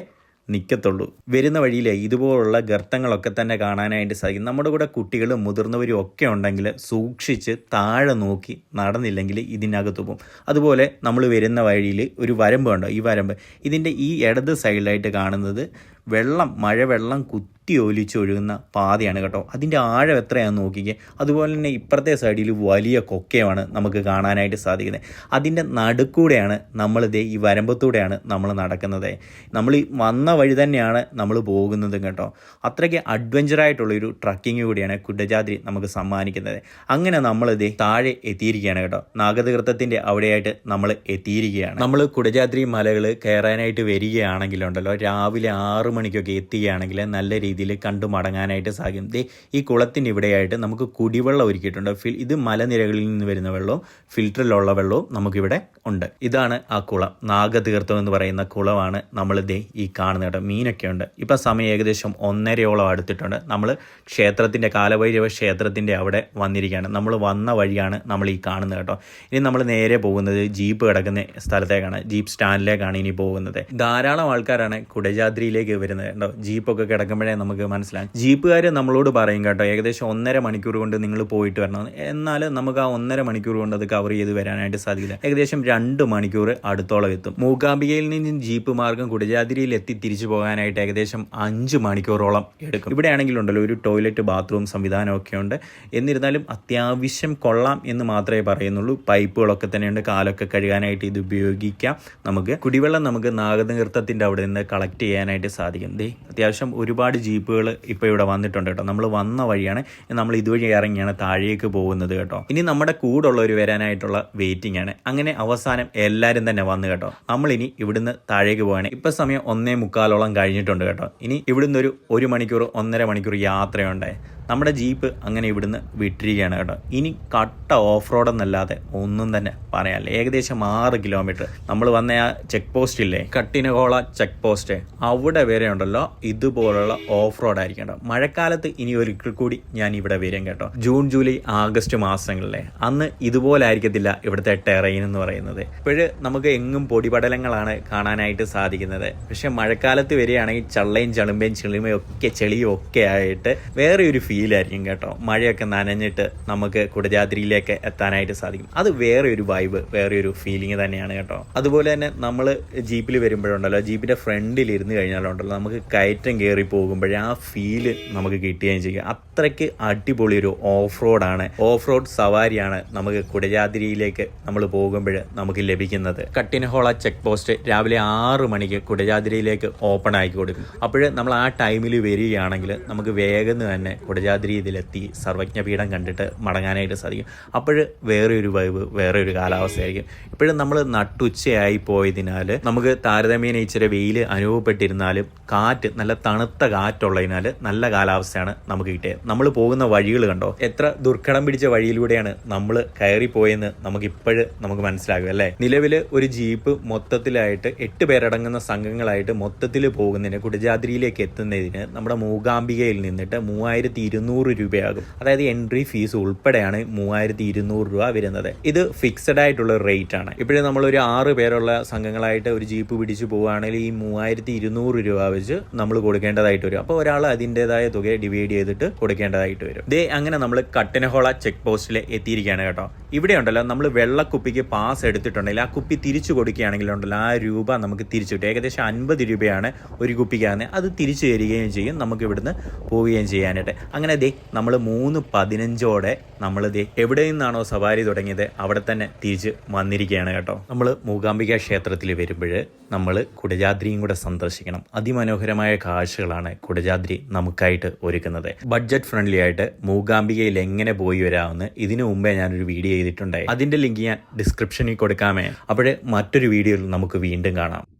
നിൽക്കത്തുള്ളൂ വരുന്ന വഴിയിലെ ഇതുപോലുള്ള ഗർത്തങ്ങളൊക്കെ തന്നെ കാണാനായിട്ട് സാധിക്കും. നമ്മുടെ കൂടെ കുട്ടികളും മുതിർന്നവരും ഒക്കെ ഉണ്ടെങ്കിൽ സൂക്ഷിച്ച് താഴെ നോക്കി നടന്നില്ലെങ്കിൽ ഇതിനകത്ത് പോകും. അതുപോലെ നമ്മൾ വരുന്ന വഴിയിൽ ഒരു വരമ്പ് ഉണ്ടോ ഈ വരമ്പ്. ഇതിന്റെ ഈ ഇടത് സൈഡിലായിട്ട് കാണുന്നത് വെള്ളം മഴവെള്ളം കുത്തി ഒലിച്ചൊഴുകുന്ന പാതയാണ് കേട്ടോ. അതിന്റെ ആഴം എത്രയാണെന്ന് നോക്കിക്കേ. അതുപോലെ തന്നെ ഇപ്പുറത്തെ സൈഡിൽ വലിയ കൊക്കയാണ് നമുക്ക് കാണാനായിട്ട് സാധിക്കുന്നത്. അതിന്റെ നടുക്കൂടെയാണ് നമ്മളിതേ ഈ വരമ്പത്തൂടെയാണ് നമ്മൾ നടക്കുന്നത്. നമ്മൾ വന്ന വഴി തന്നെയാണ് നമ്മൾ പോകുന്നത് കേട്ടോ. അത്രയ്ക്ക് അഡ്വഞ്ചറായിട്ടുള്ളൊരു ട്രക്കിംഗ് കൂടിയാണ് കുഡജാതിരി നമുക്ക് സമ്മാനിക്കുന്നത്. അങ്ങനെ നമ്മളിതേ താഴെ എത്തിയിരിക്കുകയാണ് കേട്ടോ. നാഗതകൃത്തത്തിന്റെ അവിടെയായിട്ട് നമ്മൾ എത്തിയിരിക്കുകയാണ്. നമ്മൾ കുടജാദ്രി മലകൾ കയറാനായിട്ട് വരികയാണെങ്കിലുണ്ടല്ലോ. രാവിലെ ആറ് മണിക്കൊക്കെ എത്തുകയാണെങ്കിൽ നല്ല രീതിയിൽ കണ്ടു മടങ്ങാനായിട്ട് സാധിക്കും. ദേ ഈ കുളത്തിന്റെ ഇവിടെയായിട്ട് നമുക്ക് കുടിവെള്ളം ഒരുക്കിയിട്ടുണ്ട്. ഫിൽ ഇത് മലനിരകളിൽ നിന്ന് വരുന്ന വെള്ളവും ഫിൽറ്ററിലുള്ള വെള്ളവും നമുക്കിവിടെ ഉണ്ട്. ഇതാണ് ആ കുളം. നാഗതീർത്ഥം എന്ന് പറയുന്ന കുളമാണ് നമ്മൾ ദേ ഈ കാണുന്ന കേട്ടോ. മീനൊക്കെ ഉണ്ട്. ഇപ്പം സമയം ഏകദേശം ഒന്നരയോളം അടുത്തിട്ടുണ്ട്. നമ്മൾ ക്ഷേത്രത്തിന്റെ കാലഭൈരവ ക്ഷേത്രത്തിന്റെ അവിടെ വന്നിരിക്കുകയാണ്. നമ്മൾ വന്ന വഴിയാണ് നമ്മൾ ഈ കാണുന്നത് കേട്ടോ. ഇനി നമ്മൾ നേരെ പോകുന്നത് ജീപ്പ് കിടക്കുന്ന സ്ഥലത്തേക്കാണ്. ജീപ്പ് സ്റ്റാൻഡിലേക്കാണ് ഇനി പോകുന്നത്. ധാരാളം ആൾക്കാരാണ് കുടജാദ്രിയിലേക്ക് വരുന്നത് കേട്ടോ. ജീപ്പൊക്കെ കിടക്കുമ്പോഴേ നമുക്ക് മനസ്സിലാകും ജീപ്പുകാർ നമ്മളോട് പറയും കേട്ടോ ഏകദേശം ഒന്നര മണിക്കൂർ കൊണ്ട് നിങ്ങൾ പോയിട്ട് വരണം. എന്നാൽ നമുക്ക് ആ ഒന്നര മണിക്കൂർ കൊണ്ട് അത് കവർ ചെയ്ത് വരാനായിട്ട് സാധിക്കില്ല. ഏകദേശം രണ്ട് മണിക്കൂർ അടുത്തോളം എത്തും. മൂകാംബികയിൽ നിന്നും ജീപ്പ് മാർഗം കുടജാതിരിയിൽ എത്തി തിരിച്ചു പോകാനായിട്ട് ഏകദേശം അഞ്ച് മണിക്കൂറോളം എടുക്കും. ഇവിടെ ആണെങ്കിലുണ്ടല്ലോ ഒരു ടോയ്ലറ്റ് ബാത്റൂം സംവിധാനമൊക്കെ ഉണ്ട്. എന്നിരുന്നാലും അത്യാവശ്യം കൊള്ളാം എന്ന് മാത്രമേ പറയുന്നുള്ളൂ. പൈപ്പുകളൊക്കെ തന്നെയുണ്ട് കാലൊക്കെ കഴുകാനായിട്ട് ഇത് ഉപയോഗിക്കാം. നമുക്ക് കുടിവെള്ളം നമുക്ക് നാഗനൃത്തത്തിന്റെ അവിടെ നിന്ന് കളക്ട് ചെയ്യാനായിട്ട് സാധിക്കും. ദേ അത്യാവശ്യം ഒരുപാട് ജീപ്പുകൾ ഇപ്പോൾ ഇവിടെ വന്നിട്ടുണ്ട് കേട്ടോ. നമ്മൾ വന്ന വഴിയാണ് നമ്മൾ ഇതുവഴി ഇറങ്ങിയാണ് താഴേക്ക് പോകുന്നത് കേട്ടോ. ഇനി നമ്മുടെ കൂടുള്ളവർ വരാനായിട്ടുള്ള വെയിറ്റിംഗ് ആണ്. അങ്ങനെ അവസാനം എല്ലാവരും തന്നെ വന്നു കേട്ടോ. നമ്മളിനി ഇവിടുന്ന് താഴേക്ക് പോവാണ്. ഇപ്പം സമയം ഒന്നേ മുക്കാലോളം കഴിഞ്ഞിട്ടുണ്ട് കേട്ടോ. ഇനി ഇവിടുന്ന് ഒരു ഒരു മണിക്കൂർ ഒന്നര മണിക്കൂർ യാത്രയുണ്ടായി. നമ്മുടെ ജീപ്പ് അങ്ങനെ ഇവിടുന്ന് വിട്ടിരിക്കുകയാണ് കേട്ടോ. ഇനി കട്ട ഓഫ് റോഡ് എന്നല്ലാതെ ഒന്നും തന്നെ പറയാല്ല ഏകദേശം ആറ് കിലോമീറ്റർ. നമ്മൾ വന്ന ആ ചെക്ക് പോസ്റ്റ് ഇല്ലേ? കട്ടിനകോള ചെക്ക് പോസ്റ്റ് അവിടെ വരെ ഉണ്ടല്ലോ. ഇതുപോലുള്ള ഓഫ് റോഡ് ആയിരിക്കും കേട്ടോ. മഴക്കാലത്ത് ഇനി ഒരിക്കൽ കൂടി ഞാൻ ഇവിടെ വരും കേട്ടോ. ജൂൺ ജൂലൈ ആഗസ്റ്റ് മാസങ്ങളിലെ. അന്ന് ഇതുപോലെ ആയിരിക്കത്തില്ല ഇവിടുത്തെ ടെറൈൻ എന്ന് പറയുന്നത്. ഇപ്പോഴ് നമുക്ക് എങ്ങും പൊടിപടലങ്ങളാണ് കാണാനായിട്ട് സാധിക്കുന്നത്. പക്ഷെ മഴക്കാലത്ത് വരികയാണെങ്കിൽ ചള്ളയും ചളുമ്പയും ചെളിമയും ഒക്കെ ചെളിയും ഒക്കെ ആയിട്ട് വേറെ ഒരു ഫീൽ ഫീലായിരിക്കും കേട്ടോ. മഴയൊക്കെ നനഞ്ഞിട്ട് നമുക്ക് കുടജാദ്രിയിലേക്ക് എത്താനായിട്ട് സാധിക്കും. അത് വേറെ ഒരു വൈബ് വേറെ ഒരു ഫീലിംഗ് തന്നെയാണ് കേട്ടോ. അതുപോലെ തന്നെ നമ്മൾ ജീപ്പിൽ വരുമ്പോഴുണ്ടല്ലോ ജീപ്പിന്റെ ഫ്രണ്ടിൽ ഇരുന്ന് കഴിഞ്ഞാലുണ്ടല്ലോ നമുക്ക് കയറ്റം കയറി പോകുമ്പോഴേ ആ ഫീൽ നമുക്ക് കിട്ടുകയും ചെയ്യും. അത്രയ്ക്ക് അടിപൊളി ഒരു ഓഫ് റോഡാണ് ഓഫ് റോഡ് സവാരിയാണ് നമുക്ക് കുടജാദ്രിയിലേക്ക് നമ്മൾ പോകുമ്പോൾ നമുക്ക് ലഭിക്കുന്നത്. കട്ടിനഹോള ചെക്ക് പോസ്റ്റ് രാവിലെ ആറ് മണിക്ക് കുടജാദ്രിയിലേക്ക് ഓപ്പൺ ആക്കി കൊടുക്കും. അപ്പോൾ നമ്മൾ ആ ടൈമിൽ വരികയാണെങ്കിൽ നമുക്ക് വേഗം തന്നെ കുടജാദ്രി ഇതിലെത്തി സർവജ്ഞപീഠം കണ്ടിട്ട് മടങ്ങാനായിട്ട് സാധിക്കും. അപ്പോൾ വേറെ ഒരു വൈബ് വേറെ ഒരു കാലാവസ്ഥയായിരിക്കും. ഇപ്പോഴും നമ്മൾ നട്ടുച്ചയായി പോയതിനാൽ നമുക്ക് താരതമ്യേന ഇച്ചിരി വെയിൽ അനുഭവപ്പെട്ടിരുന്നാലും കാറ്റ് നല്ല തണുത്ത കാറ്റുള്ളതിനാൽ നല്ല കാലാവസ്ഥയാണ് നമുക്ക് കിട്ടിയത്. നമ്മൾ പോകുന്ന വഴികൾ കണ്ടോ? എത്ര ദുർഘടം പിടിച്ച വഴിയിലൂടെയാണ് നമ്മൾ കയറിപ്പോയെന്ന് നമുക്ക് ഇപ്പോഴും നമുക്ക് മനസ്സിലാകും അല്ലേ? നിലവിൽ ഒരു ജീപ്പ് മൊത്തത്തിലായിട്ട് എട്ട് പേരടങ്ങുന്ന സംഘങ്ങളായിട്ട് മൊത്തത്തിൽ പോകുന്നതിന് കുടജാദ്രിയിലേക്ക് എത്തുന്നതിന് നമ്മുടെ മൂകാംബികയിൽ നിന്നിട്ട് മൂവായിരത്തി ഇരുന്നൂറ് രൂപയാകും. അതായത് എൻട്രി ഫീസ് ഉൾപ്പെടെയാണ് മൂവായിരത്തി ഇരുന്നൂറ് രൂപ വരുന്നത്. ഇത് ഫിക്സഡ് ആയിട്ടുള്ള റേറ്റ് ആണ്. ഇപ്പോഴും നമ്മൾ ഒരു ആറ് പേരുള്ള സംഘങ്ങളായിട്ട് ഒരു ജീപ്പ് പിടിച്ചു പോവുകയാണെങ്കിൽ ഈ മൂവായിരത്തി ഇരുന്നൂറ് രൂപ വെച്ച് നമ്മൾ കൊടുക്കേണ്ടതായിട്ട് വരും. അപ്പോൾ ഒരാൾ അതിന്റെതായ തുക ഡിവൈഡ് ചെയ്തിട്ട് കൊടുക്കേണ്ടതായിട്ട് വരും. ഇതേ അങ്ങനെ നമ്മൾ കട്ടനഹോള ചെക്ക് പോസ്റ്റിൽ എത്തിയിരിക്കുകയാണ് കേട്ടോ. ഇവിടെ ഉണ്ടല്ലോ നമ്മൾ വെള്ളക്കുപ്പിക്ക് പാസ് എടുത്തിട്ടുണ്ടെങ്കിൽ ആ കുപ്പി തിരിച്ചു കൊടുക്കുകയാണെങ്കിൽ ഉണ്ടല്ലോ ആ രൂപ നമുക്ക് തിരിച്ചു കിട്ടും. ഏകദേശം അൻപത് രൂപയാണ് ഒരു കുപ്പിക്കാന്ന് അത് തിരിച്ചു തരികയും ചെയ്യും നമുക്ക് ഇവിടുന്ന് പോവുകയും ചെയ്യാനായിട്ട്. അങ്ങനെ ദേ നമ്മൾ മൂന്ന് പതിനഞ്ചോടെ നമ്മൾ ദേ എവിടെ നിന്നാണോ സവാരി തുടങ്ങിയത് അവിടെ തന്നെ തിരിച്ച് വന്നിരിക്കുകയാണ് കേട്ടോ. നമ്മൾ മൂകാംബിക ക്ഷേത്രത്തിൽ വരുമ്പോൾ നമ്മൾ കുടജാദ്രിയും കൂടെ സന്ദർശിക്കണം. അതിമനോഹരമായ കാഴ്ചകളാണ് കുടജാദ്രി നമുക്കായിട്ട് ഒരുക്കുന്നത്. ബഡ്ജറ്റ് ഫ്രണ്ട്ലി ആയിട്ട് മൂകാംബികയിൽ എങ്ങനെ പോയി വരാമെന്ന് ഇതിനു മുമ്പേ ഞാനൊരു വീഡിയോ ചെയ്തിട്ടുണ്ടായി. അതിന്റെ ലിങ്ക് ഞാൻ ഡിസ്ക്രിപ്ഷനിൽ കൊടുക്കാമേ. അപ്പോഴേ മറ്റൊരു വീഡിയോയിൽ നമുക്ക് വീണ്ടും കാണാം.